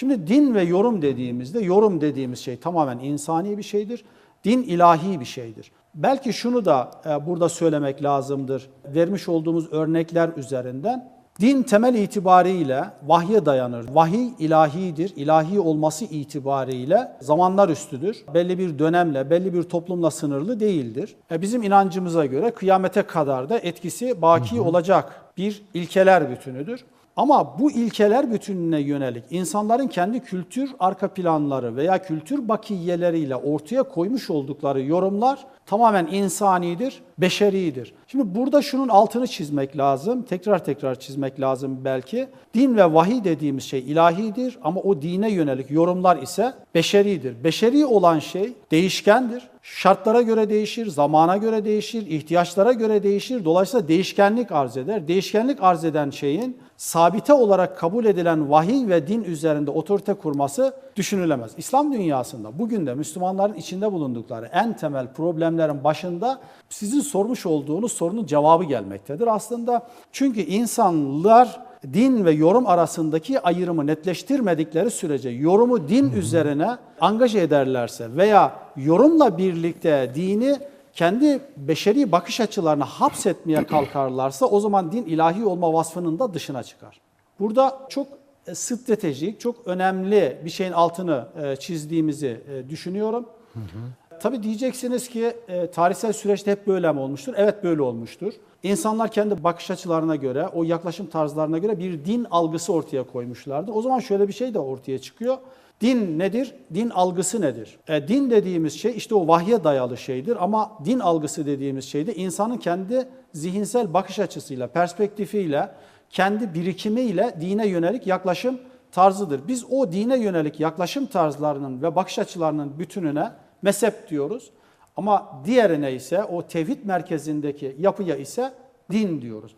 Şimdi din ve yorum dediğimizde yorum dediğimiz şey tamamen insani bir şeydir. Din ilahi bir şeydir. Belki şunu da e, burada söylemek lazımdır. Vermiş olduğumuz örnekler üzerinden din temel itibariyle vahye dayanır. Vahiy ilahidir. İlahi olması itibariyle zamanlar üstüdür. Belli bir dönemle, belli bir toplumla sınırlı değildir. E, bizim inancımıza göre kıyamete kadar da etkisi baki olacak bir ilkeler bütünüdür. Ama bu ilkeler bütününe yönelik insanların kendi kültür arka planları veya kültür bakiyeleriyle ortaya koymuş oldukları yorumlar tamamen insanidir, beşeridir. Şimdi burada şunun altını çizmek lazım, tekrar tekrar çizmek lazım belki. Din ve vahiy dediğimiz şey ilahidir ama o dine yönelik yorumlar ise beşeridir. Beşeri olan şey değişkendir. Şartlara göre değişir, zamana göre değişir, ihtiyaçlara göre değişir. Dolayısıyla değişkenlik arz eder. Değişkenlik arz eden şeyin sabite olarak kabul edilen vahiy ve din üzerinde otorite kurması düşünülemez. İslam dünyasında bugün de Müslümanların içinde bulundukları en temel problemlerin başında sizin sormuş olduğunuz sorunun cevabı gelmektedir aslında. Çünkü insanlar din ve yorum arasındaki ayrımı netleştirmedikleri sürece yorumu din üzerine angaje ederlerse veya yorumla birlikte dini kendi beşeri bakış açılarına hapsetmeye kalkarlarsa o zaman din ilahi olma vasfının da dışına çıkar. Burada çok e, stratejik, çok önemli bir şeyin altını e, çizdiğimizi e, düşünüyorum. Tabii diyeceksiniz ki e, tarihsel süreçte hep böyle mi olmuştur? Evet böyle olmuştur. İnsanlar kendi bakış açılarına göre, o yaklaşım tarzlarına göre bir din algısı ortaya koymuşlardı. O zaman şöyle bir şey de ortaya çıkıyor. Din nedir? Din algısı nedir? E, din dediğimiz şey işte o vahye dayalı şeydir ama din algısı dediğimiz şey de insanın kendi zihinsel bakış açısıyla, perspektifiyle, kendi birikimiyle dine yönelik yaklaşım tarzıdır. Biz o dine yönelik yaklaşım tarzlarının ve bakış açılarının bütününe mezhep diyoruz. Ama diğerine ise o tevhid merkezindeki yapıya ise din diyoruz.